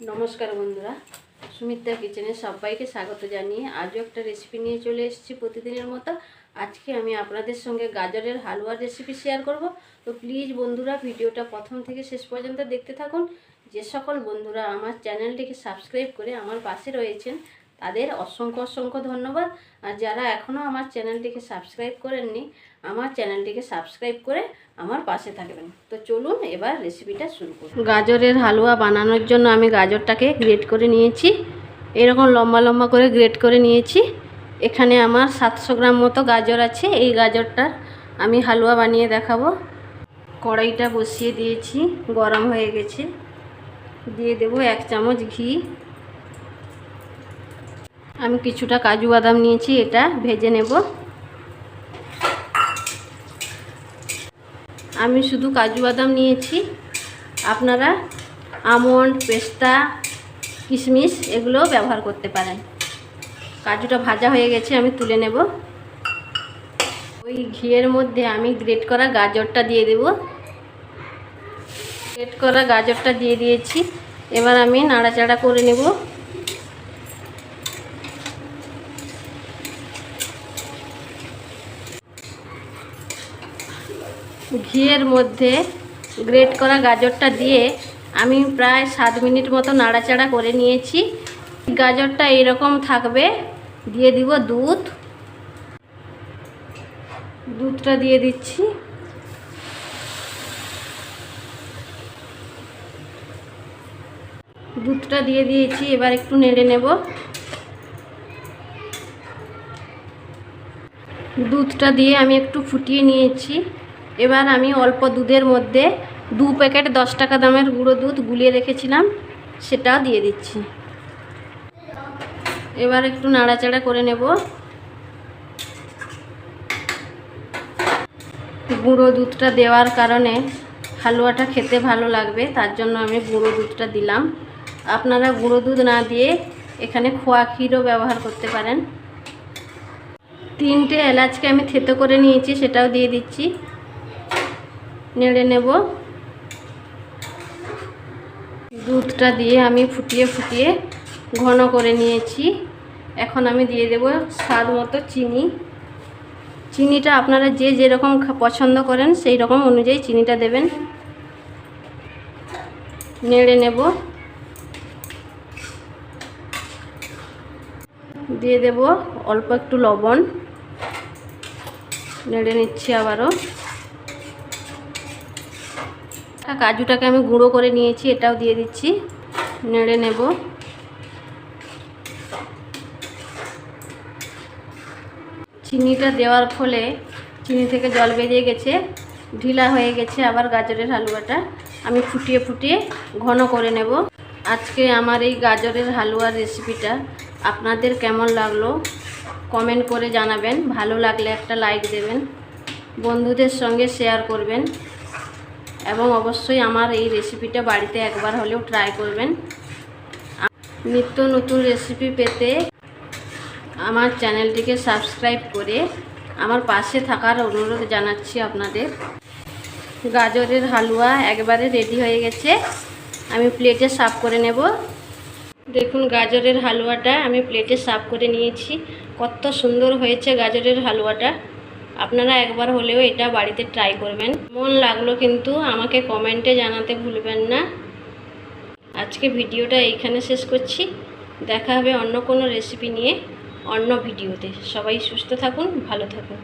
নমস্কার বন্ধুরা। সুমিত্রা কিচেনে সবাইকে স্বাগত জানিয়ে আজও একটা রেসিপি নিয়ে চলে এসেছি প্রতিদিনের মতো। আজকে আমি আপনাদের সঙ্গে গাজরের হালুয়ার রেসিপি শেয়ার করব। তো প্লিজ বন্ধুরা, ভিডিওটা প্রথম থেকে শেষ পর্যন্ত দেখতে থাকুন। যে সকল বন্ধুরা আমার চ্যানেলটিকে সাবস্ক্রাইব করে আমার পাশে রয়েছেন তাদের অসংখ্য অসংখ্য ধন্যবাদ। আর যারা এখনও আমার চ্যানেলটিকে সাবস্ক্রাইব করেননি, আমার চ্যানেলটিকে সাবস্ক্রাইব করে আমার পাশে থাকবেন। তো চলুন এবার রেসিপিটা শুরু করুন গাজরের হালুয়া বানানোর জন্য আমি গাজরটাকে গ্রেট করে নিয়েছি। এরকম লম্বা লম্বা করে গ্রেট করে নিয়েছি। এখানে আমার সাতশো গ্রাম মতো গাজর আছে। এই গাজরটার আমি হালুয়া বানিয়ে দেখাবো। কড়াইটা বসিয়ে দিয়েছি, গরম হয়ে গেছে। দিয়ে দেব এক চামচ ঘি। আমি কিছুটা কাজু বাদাম নিয়েছি, এটা ভেজে নেব। আমি শুধু কাজু বাদাম নিয়েছি। আপনারা আমন্ড, পেস্তা, কিশমিশ এগুলো ব্যবহার করতে পারেন। কাজুটা ভাজা হয়ে গেছে, আমি তুলে নেব। ওই ঘিয়ের মধ্যে আমি গ্রেট করা গাজরটা দিয়ে দেব। গ্রেট করা গাজরটা দিয়ে দিয়েছি। এবার আমি নাড়াচাড়া করে নেব। ঘিয়ের মধ্যে গ্রেট করা গাজরটা দিয়ে আমি প্রায় সাত মিনিট মতো নাড়াচাড়া করে নিয়েছি। গাজরটা এরকম থাকবে, দিয়ে দিব দুধ। দুধটা দিয়ে দিচ্ছি। দুধটা দিয়ে দিয়েছি, এবার একটু নেড়ে নেব। দুধটা দিয়ে আমি একটু ফুটিয়ে নিয়েছি। এবার আমি অল্প দুধের মধ্যে দু প্যাকেট দশ টাকা দামের গুঁড়ো দুধ গুলিয়ে রেখেছিলাম সেটাও দিয়ে দিচ্ছি। এবার একটু নাড়াচাড়া করে নেব। গুঁড়ো দুধটা দেওয়ার কারণে হালুয়াটা খেতে ভালো লাগবে, তার জন্য আমি গুঁড়ো দুধটা দিলাম। আপনারা গুঁড়ো দুধ না দিয়ে এখানে খোয়া ক্ষীরও ব্যবহার করতে পারেন। তিনটে এলাচকে আমি থেতো করে নিয়েছি, সেটাও দিয়ে দিচ্ছি। নেড়ে নেব। দুধটা দিয়ে আমি ফুটিয়ে ফুটিয়ে ঘন করে নিয়েছি। এখন আমি দিয়ে দেব স্বাদ মতো চিনি। চিনিটা আপনারা যে যেরকম পছন্দ করেন সেই রকম অনুযায়ী চিনিটা দেবেন। নেড়ে নেব। দিয়ে দেব অল্প একটু লবণ। নেড়ে নিচ্ছি আবারও। কাজুটাকে আমি গুঁড়ো করে নিয়েছি, এটাও দিয়ে দিচ্ছি। নেড়ে নেব। চিনিটা দেওয়ার ফলে চিনি থেকে জল বেরিয়ে গেছে, ঢিলা হয়ে গেছে আবার গাজরের হালুয়াটা। আমি ফুটিয়ে ফুটিয়ে ঘন করে নেব। আজকে আমার এই গাজরের হালুয়ার রেসিপিটা আপনাদের কেমন লাগল কমেন্ট করে জানাবেন। ভালো লাগলে একটা লাইক দেবেন। বন্ধুদের সঙ্গে শেয়ার করবেন। এবং অবশ্যই আমার এই রেসিপিটা বাড়িতে একবার হলেও ট্রাই করবেন। নিত্য নতুন রেসিপি পেতে আমার চ্যানেলটিকে সাবস্ক্রাইব করে আমার পাশে থাকার অনুরোধ জানাচ্ছি আপনাদের। গাজরের হালুয়া একবারে রেডি হয়ে গেছে। আমি প্লেটে সার্ভ করে নেব। দেখুন গাজরের হালুয়াটা আমি প্লেটে সার্ভ করে নিয়েছি। কত সুন্দর হয়েছে গাজরের হালুয়াটা। আপনারা একবার হলেও এটা বাড়িতে ট্রাই করবেন। মন লাগল কিন্তু আমাকে কমেন্টে জানাতে ভুলবেন না। আজকে ভিডিওটা এইখানে শেষ করছি। দেখা হবে অন্য কোনো রেসিপি নিয়ে, অন্য ভিডিওতে সবাই সুস্থ থাকুন, ভালো থাকুন।